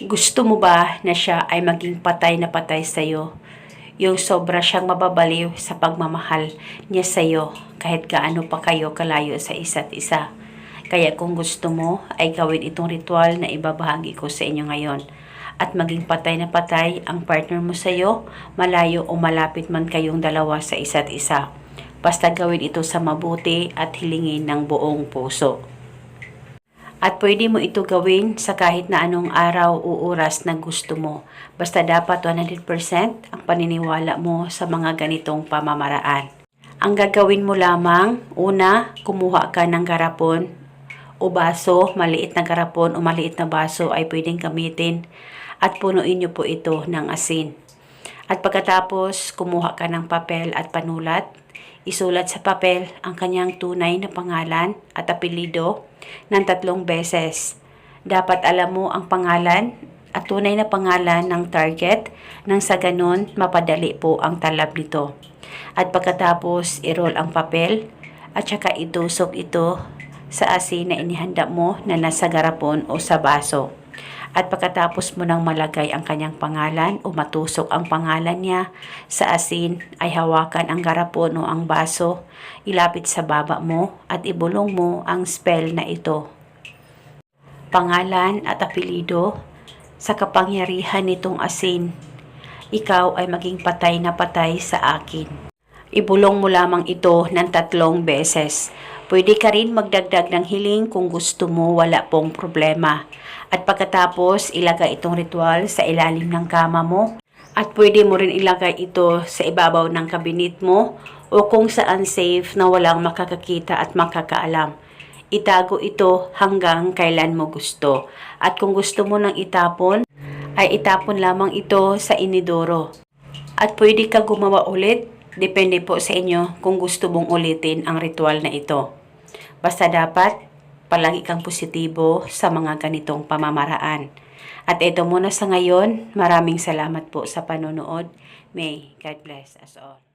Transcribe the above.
Gusto mo ba na siya ay maging patay na patay sa'yo? Yung sobra siyang mababaliw sa pagmamahal niya sa'yo kahit gaano pa kayo kalayo sa isa't isa. Kaya kung gusto mo ay gawin itong ritual na ibabahagi ko sa inyo ngayon. At maging patay na patay ang partner mo sa'yo, malayo o malapit man kayong dalawa sa isa't isa. Basta gawin ito sa mabuti at hilingin ng buong puso. At pwede mo ito gawin sa kahit na anong araw o oras na gusto mo. Basta dapat 100% ang paniniwala mo sa mga ganitong pamamaraan. Ang gagawin mo lamang, una, kumuha ka ng garapon o baso, maliit na garapon o maliit na baso ay pwedeng gamitin at punuin niyo po ito ng asin. At pagkatapos, kumuha ka ng papel at panulat. Isulat sa papel ang kanyang tunay na pangalan at apelido ng tatlong beses. Dapat alam mo ang pangalan at tunay na pangalan ng target nang sa ganun mapadali po ang talab nito. At pagkatapos, i-roll ang papel at saka itusok ito sa asin na inihanda mo na nasa garapon o sa baso. At pagkatapos mo nang malagay ang kanyang pangalan o matusok ang pangalan niya sa asin, ay hawakan ang garapon o ang baso, ilapit sa baba mo at ibulong mo ang spell na ito. Pangalan at apelido sa kapangyarihan nitong asin, ikaw ay maging patay na patay sa akin. Ibulong mo lamang ito ng tatlong beses. Pwede ka rin magdagdag ng hiling kung gusto mo wala pong problema. At pagkatapos, ilagay itong ritual sa ilalim ng kama mo. At pwede mo rin ilagay ito sa ibabaw ng kabinet mo o kung saan safe na walang makakakita at makakaalam. Itago ito hanggang kailan mo gusto. At kung gusto mo nang itapon, ay itapon lamang ito sa inidoro. At pwede ka gumawa ulit, depende po sa inyo kung gusto mong ulitin ang ritual na ito. Basta dapat, palagi kang positibo sa mga ganitong pamamaraan. At ito muna sa ngayon, maraming salamat po sa panonood. May God bless us all.